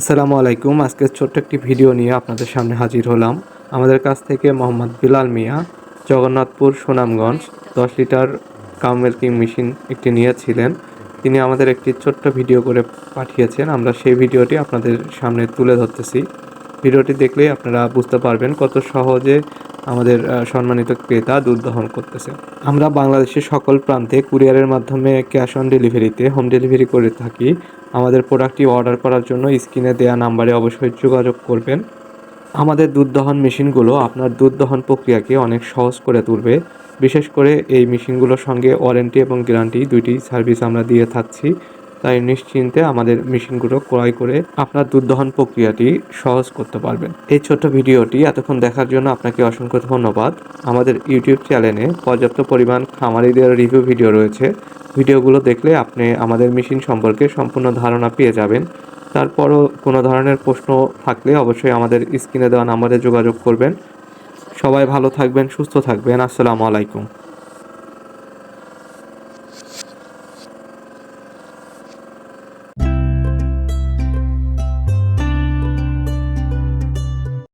আসসালামু আলাইকুম। আজকে ছোট্ট একটি ভিডিও নিয়ে আপনাদের সামনে হাজির হলাম। আমাদের কাছ থেকে মোহাম্মদ বিলাল মিয়া, জগন্নাথপুর, সুনামগঞ্জ, দশ লিটার কাউ মিল্কিং মেশিন একটি নিয়েছিলেন। তিনি আমাদের একটি ছোট্ট ভিডিও করে পাঠিয়েছেন। আমরা সেই ভিডিওটি আপনাদের সামনে তুলে ধরতেছি। ভিডিওটি দেখলেই আপনারা বুঝতে পারবেন কত সহজে আমাদের সম্মানিত ক্রেতা দুধ দহন করতেছে। আমরা বাংলাদেশের সকল প্রান্তে কুরিয়ারের মাধ্যমে ক্যাশ অন ডেলিভারিতে হোম ডেলিভারি করে থাকি। আমাদের প্রোডাক্টটি অর্ডার করার জন্য স্ক্রিনে দেওয়া নাম্বারে অবশ্যই যোগাযোগ করবেন। আমাদের দুধ দহন মেশিনগুলো আপনার দুধ দহন প্রক্রিয়াকে অনেক সহজ করে তুলবে। বিশেষ করে এই মেশিনগুলোর সঙ্গে ওয়ারেন্টি এবং গ্যারান্টি দুইটি সার্ভিস আমরা দিয়ে থাকছি। তাই নিশ্চিন্তে আমাদের মেশিনগুলো ক্রয় করে আপনার দুধ দহন প্রক্রিয়াটি সহজ করতে পারবেন। এই ছোট্ট ভিডিওটি এতক্ষণ দেখার জন্য আপনাকে অসংখ্য ধন্যবাদ। আমাদের ইউটিউব চ্যানেলে পর্যাপ্ত পরিমাণ খামারিদের রিভিউ ভিডিও রয়েছে। ভিডিওগুলো দেখলে আপনি আমাদের মেশিন সম্পর্কে সম্পূর্ণ ধারণা পেয়ে যাবেন। তারপরও কোনো ধরনের প্রশ্ন থাকলে অবশ্যই আমাদের স্ক্রিনে দেওয়া নাম্বারে যোগাযোগ করবেন। সবাই ভালো থাকবেন, সুস্থ থাকবেন। আসসালামু আলাইকুম।